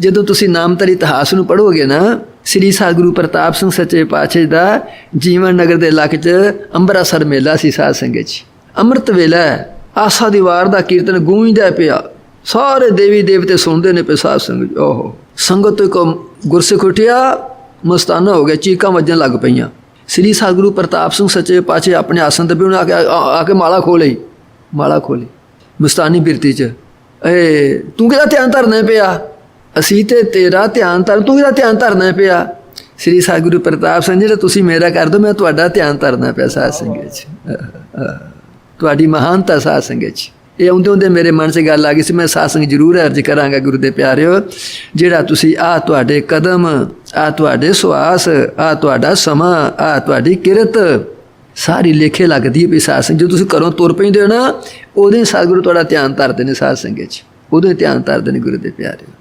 ਜਦੋਂ ਤੁਸੀਂ ਨਾਮਤਰੀ ਇਤਿਹਾਸ ਨੂੰ ਪੜ੍ਹੋਗੇ ਨਾ, ਸ੍ਰੀ ਸਤਿਗੁਰੂ ਪ੍ਰਤਾਪ ਸਿੰਘ ਸੱਚੇ ਪਾਤਸ਼ਾਹ ਦਾ ਜੀਵਨ ਨਗਰ ਦੇ ਇਲਾਕੇ 'ਚ ਅੰਮ੍ਰਿਤਸਰ ਮੇਲਾ ਸੀ ਸਾਧ ਸੰਗਤ ਜੀ ਅੰਮ੍ਰਿਤ ਵੇਲਾ ਆਸਾ ਦੀਵਾਰ ਦਾ ਕੀਰਤਨ ਗੂੰਜਦਾ ਪਿਆ। ਸਾਰੇ ਦੇਵੀ ਦੇਵਤੇ ਸੁਣਦੇ ਨੇ ਪਏ ਸਾਧ ਸੰਗਤ ਓਹੋ। ਸੰਗਤ ਤੋਂ ਇੱਕ ਗੁਰਸਿੱਖ ਉੱਠਿਆ, ਮਸਤਾਨਾ ਹੋ ਗਿਆ, ਚੀਕਾਂ ਵੱਜਣ ਲੱਗ ਪਈਆਂ। ਸ੍ਰੀ ਸਤਿਗੁਰੂ ਪ੍ਰਤਾਪ ਸਿੰਘ ਸੱਚੇ ਪਾਤਸ਼ਾਹ ਆਪਣੇ ਆਸਨ ਤੇ ਵੀ ਆ ਕੇ ਆ ਕੇ ਮਾਲਾ ਖੋਲੀ ਮਾਲਾ ਖੋਲੀ ਮਸਤਾਨੀ ਬਿਰਤੀ ਚ। ਏ, ਤੂੰ ਕਿਹਦਾ ਧਿਆਨ ਧਰਨਾ ਪਿਆ? ਅਸੀਂ ਤੇ ਤੇਰਾ ਧਿਆਨ ਧਰ, ਤੂੰ ਇਹਦਾ ਧਿਆਨ ਧਰਨਾ ਪਿਆ? ਸ੍ਰੀ ਸਤਿਗੁਰੂ ਪ੍ਰਤਾਪ ਸਿੰਘ ਜਿਹੜਾ ਤੁਸੀਂ ਮੇਰਾ ਕਰ ਦੋ, ਮੈਂ ਤੁਹਾਡਾ ਧਿਆਨ ਧਰਨਾ ਪਿਆ ਸਾਧ ਸੰਗਤ ਚ ਤੁਹਾਡੀ ਮਹਾਨਤਾ ਸਾਧ ਸੰਗਤ ਚ ਇਹ ਆਉਂਦੇ ਹੁੰਦੇ ਮੇਰੇ ਮਨ 'ਚ ਗੱਲ ਆ ਗਈ ਸੀ, ਮੈਂ ਸਾਧ ਸੰਗਤ ਜ਼ਰੂਰ ਅਰਜ ਕਰਾਂਗਾ ਗੁਰੂ ਦੇ ਪਿਆਰਿਓ, ਜਿਹੜਾ ਤੁਸੀਂ ਆ ਤੁਹਾਡੇ ਕਦਮ ਆ ਤੁਹਾਡੇ ਸੁਆਸ ਆ ਤੁਹਾਡਾ ਸਮਾਂ ਆ ਤੁਹਾਡੀ ਕਿਰਤ, ਸਾਰੀ ਲੇਖੇ ਲੱਗਦੀ ਹੈ ਵੀ ਸਾਧ ਸੰਗਤ ਜਦੋਂ ਤੁਸੀਂ ਘਰੋਂ ਤੁਰ ਪੈਂਦੇ ਹੋ ਨਾ ਉਦੋਂ ਹੀ ਸਤਿਗੁਰੂ ਤੁਹਾਡਾ ਧਿਆਨ ਧਰਦੇ ਨੇ ਸਾਧ ਸੰਗਤ ਚ ਉਦੋਂ ਹੀ ਧਿਆਨ ਧਰਦੇ ਨੇ ਗੁਰੂ ਦੇ ਪਿਆਰੇ